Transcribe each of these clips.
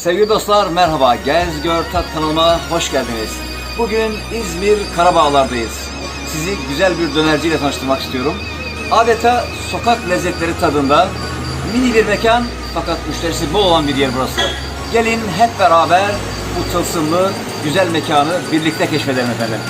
Sevgili dostlar merhaba. Gez Gör Tat kanalıma hoş geldiniz. Bugün İzmir Karabağlar'dayız. Sizi güzel bir dönerciyle tanıştırmak istiyorum. Adeta sokak lezzetleri tadında mini bir mekan fakat müşterisi bol olan bir yer burası. Gelin hep beraber bu tılsımlı güzel mekanı birlikte keşfedelim efendim.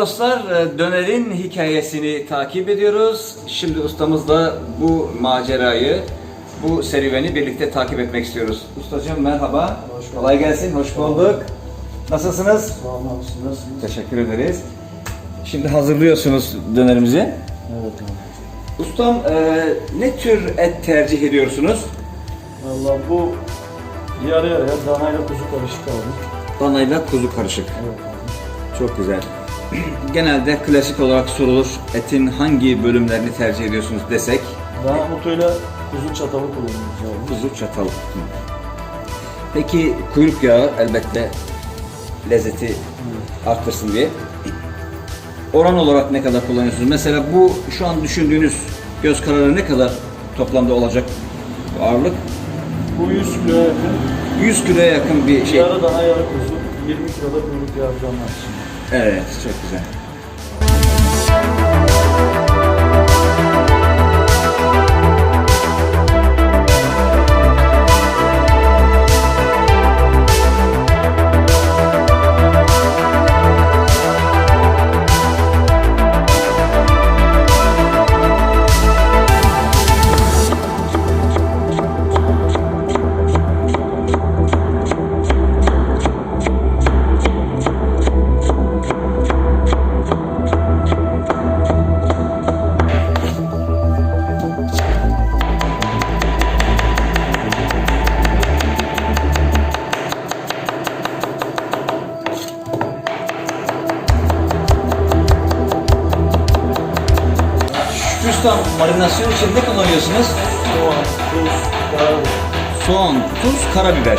Dostlar, e, dönerin hikayesini takip ediyoruz. Şimdi ustamızla bu macerayı, bu serüveni birlikte takip etmek istiyoruz. Ustacığım merhaba. Hoş bulduk. Kolay gelsin, hoş bulduk. Nasılsınız? Nasılsınız? Teşekkür ederiz. Şimdi hazırlıyorsunuz dönerimizi. Evet abi. Ustam, e, ne tür et tercih ediyorsunuz? Valla bu yarı yarıya danayla kuzu karışık abi. Danayla kuzu karışık. Evet abi. Çok güzel. Genelde klasik olarak sorulur, etin hangi bölümlerini tercih ediyorsunuz desek, Dana butuyla kuzu çatalı kullanıyoruz abi. Kuzu çatal. Peki kuyruk yağı elbette lezzeti arttırsın diye. Oran olarak ne kadar kullanıyorsunuz? Mesela bu şu an düşündüğünüz göz kararı ne kadar toplamda olacak ağırlık? Bu 100 kiloya yakın. 100 kiloya yakın bir şey. Yarı dana yarı kuzu. 20 kiloda kuyruk yağı şimdi. Evet, çok güzel. Ustam, marinasyon için ne kullanıyorsunuz? Soğan, tuz, karabiber. Soğan, tuz, karabiber.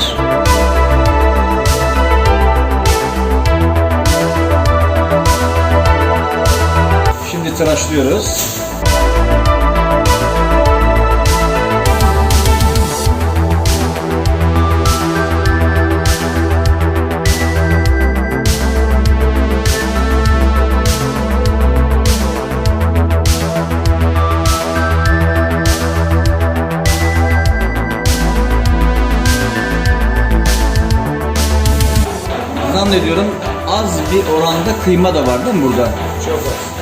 Şimdi tıraşlıyoruz. Oranda kıyma da var değil mi burada? Çok az.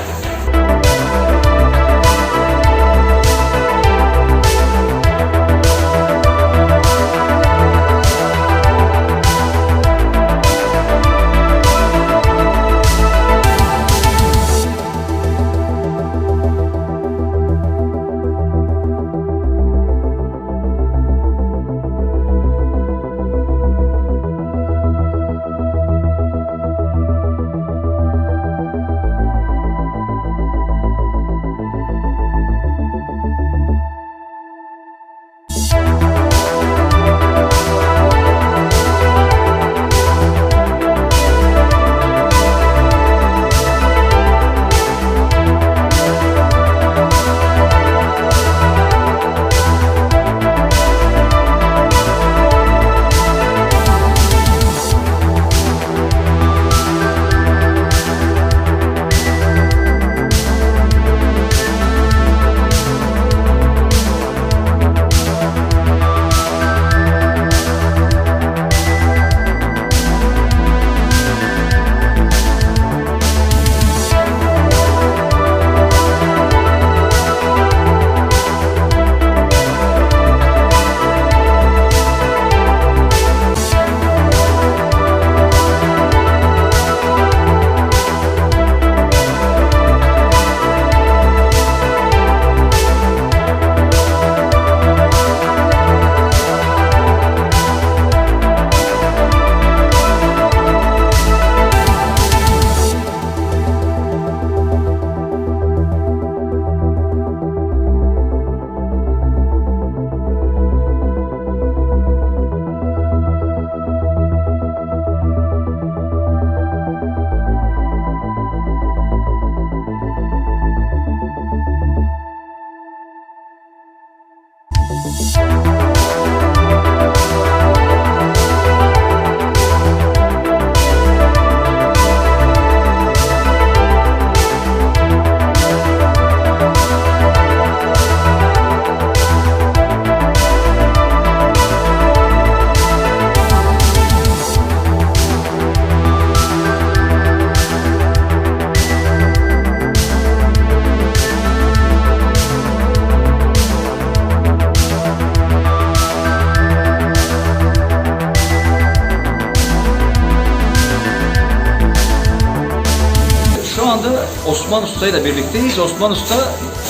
Anda Osman Usta ile birlikteyiz. Osman Usta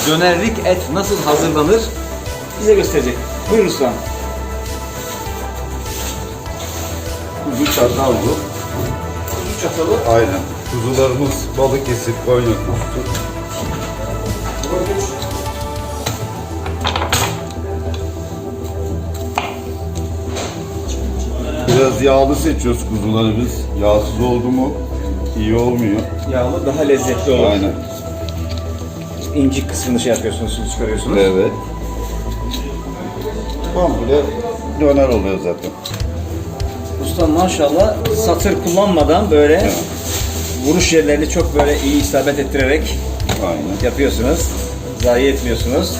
dönerlik et nasıl hazırlanır bize gösterecek. Buyurun ustam. Kuzu çatal bu. Kuzu çatalı. Aynen. Kuzularımız Balıkesir, Konya kuzusu. Biraz yağlı seçiyoruz kuzuları biz. Yağsız oldu mu iyi olmuyor. Yağlı daha lezzetli olur. Aynen. İncik kısmını şey yapıyorsunuz, çıkarıyorsunuz. Evet. Komple döner oluyor zaten. Usta maşallah satır kullanmadan böyle vuruş yerlerini çok böyle iyi isabet ettirerek Aynen. yapıyorsunuz. Zayi etmiyorsunuz.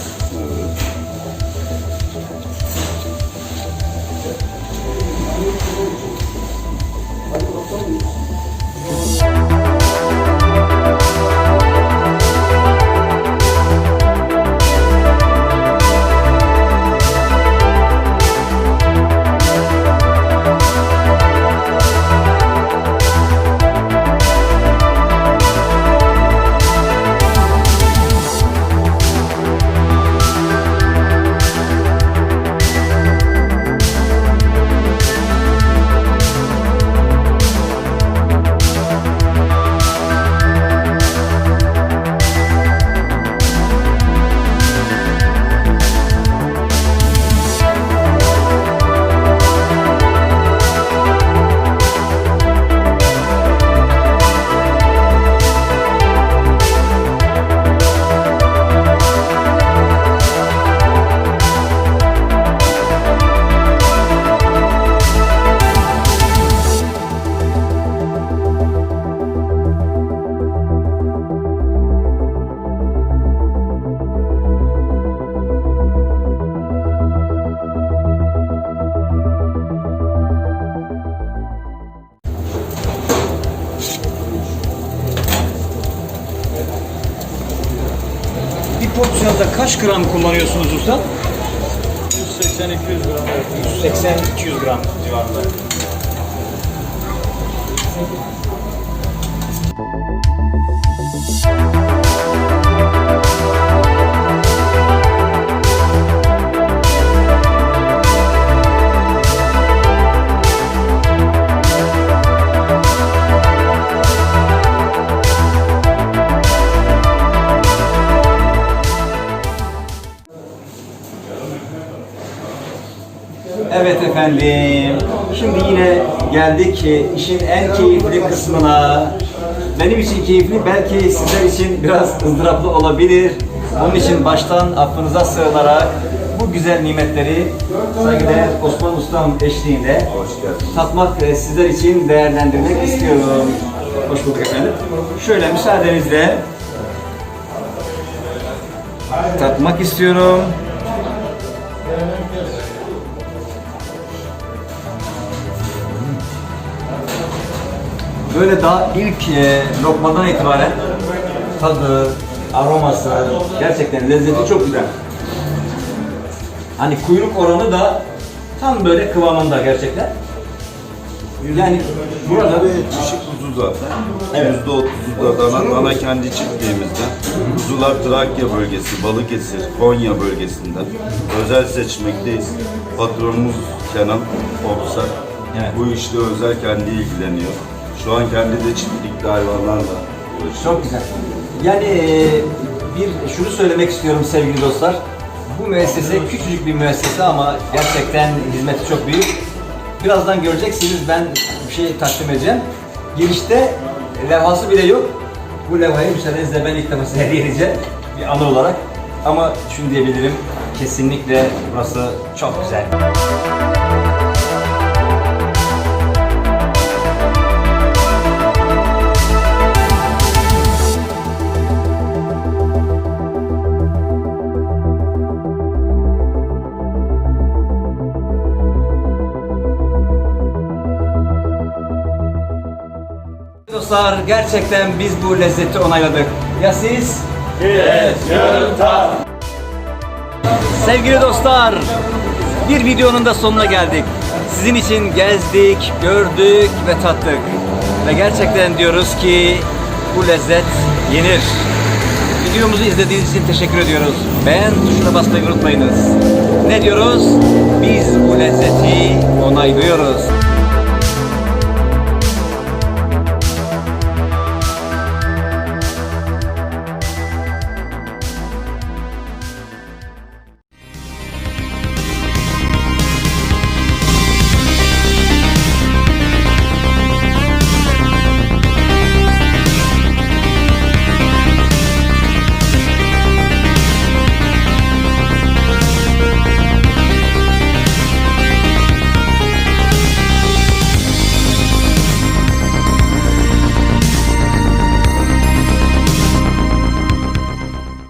Porsiyonda kaç gram kullanıyorsunuz usta? 180-200 gram. 180-200 gram civarında. Efendim. Şimdi yine geldik işin en keyifli kısmına. Benim için keyifli, belki sizler için biraz ızdıraplı olabilir. Onun için baştan affınıza sığınarak bu güzel nimetleri saygıdeğer Osman Ustam eşliğinde tatmak e, sizler için değerlendirmek istiyorum. Hoş bulduk efendim. Şöyle müsaadenizle tatmak istiyorum. Böyle daha ilk e, lokmadan itibaren tadı, aroması, gerçekten lezzeti çok güzel. Hani kuyruk oranı da tam böyle kıvamında gerçekten. Yani burada Burada çişi kuzu zaten. Evet. Yüzde otuzu da dana, dana kendi çiftliğimizden. Kuzular Trakya bölgesi, Balıkesir, Konya bölgesinden. Özel seçmekteyiz. Patronumuz Kenan Oksak. Evet. Bu işte özel kendi ilgileniyor. Şu an kendi de çiftlikli hayvanlarla uğraşıyor. Çok güzel. Yani e, bir şunu söylemek istiyorum sevgili dostlar. Bu müessese küçücük bir müessese ama gerçekten hizmeti çok büyük. Birazdan göreceksiniz ben bir şey takdim edeceğim. Girişte levhası bile yok. Bu levhayı müsaadenizle ben ilk defa size hediye edeceğim. Bir anı olarak. Ama şunu diyebilirim. Kesinlikle burası çok güzel. Dostlar gerçekten biz bu lezzeti onayladık. Ya siz? Sevgili dostlar, bir videonun da sonuna geldik. Sizin için gezdik, gördük ve tattık. Ve gerçekten diyoruz ki bu lezzet yenir. Videomuzu izlediğiniz için teşekkür ediyoruz. Beğen tuşuna basmayı unutmayınız. Ne diyoruz? Biz bu lezzeti onaylıyoruz.